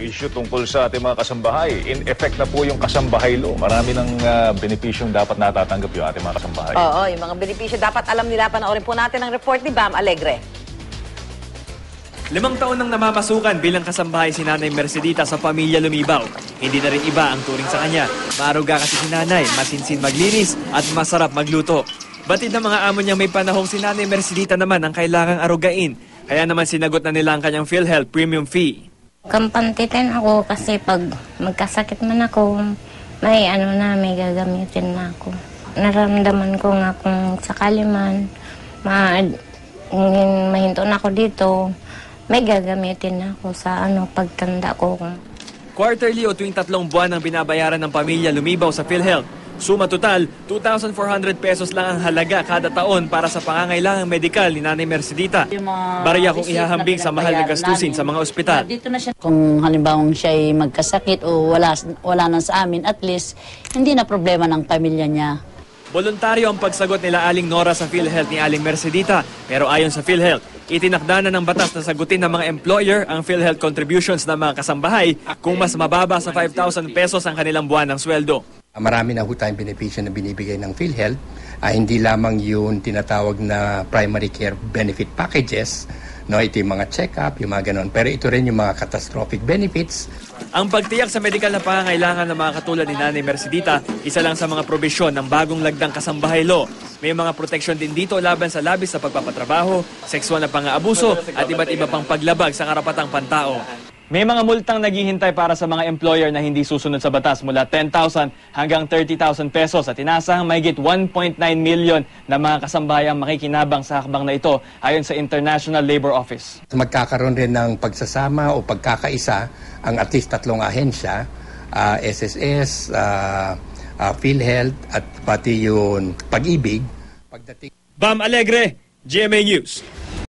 Issue tungkol sa ating mga kasambahay. In effect na po yung kasambahay law. Marami ng uh, benepisyong dapat natatanggap yung ating mga kasambahay. Oo, yung mga benepisyo dapat alam nila. Panoorin po natin ang report ni Bam Alegre. Limang taon nang namamasukan bilang kasambahay si Nanay Mercedita sa pamilya Lumibaw. Hindi na rin iba ang turing sa kanya. Maruga kasi si Nanay, masinsin maglinis at masarap magluto. Batid ng mga amo niyang may panahong si Nanay Mercedita naman ang kailangang arugain. Kaya naman sinagot na nila ang kanyang PhilHealth premium fee. Kampante din ako kasi pag magkasakit man ako, may ano na, may gagamitin na ako. Naramdaman ko nga kung sakali man, ma mahinto na ako dito, may gagamitin na ako sa ano pagtanda ko. Quarterly o tuwing tatlong buwan ang binabayaran ng pamilya Lumibaw sa PhilHealth. Suma total, 2,400 pesos lang ang halaga kada taon para sa pangangailangang medikal ni Nanay Mercedita. Barya kung ihahambing sa mahal na gastusin sa mga ospital. Kung halimbawa siya ay magkasakit o wala, wala na sa amin, at least hindi na problema ng pamilya niya. Voluntaryo ang pagsagot nila Aling Nora sa PhilHealth ni Aling Mercedita. Pero ayon sa PhilHealth, itinakda na ng batas na sagutin ng mga employer ang PhilHealth contributions ng mga kasambahay kung mas mababa sa 5,000 pesos ang kanilang buwan ng sweldo. Ah, Marami na ho tayong benepisyo na binibigay ng PhilHealth. Ah, hindi lamang yung tinatawag na primary care benefit packages, no, ito yung mga check-up, yung mga ganon. Pero ito rin yung mga catastrophic benefits. Ang pagtiyak sa medikal na pangangailangan ng mga katulad ni Nanay Mercedita, isa lang sa mga probisyon ng bagong lagdang kasambahay law. May mga proteksyon din dito laban sa labis sa pagpapatrabaho, sexual na pang-aabuso at iba't iba pang paglabag sa karapatang pantao. May mga multang naghihintay para sa mga employer na hindi susunod sa batas mula 10,000 hanggang 30,000 pesos at inasahang mahigit 1.9 million na mga kasambayang makikinabang sa hakbang na ito ayon sa International Labor Office. Magkakaroon rin ng pagsasama o pagkakaisa ang at least tatlong ahensya, ah, SSS, ah, ah, PhilHealth at pati yung pag-ibig. Pagdating Bam Alegre, GMA News.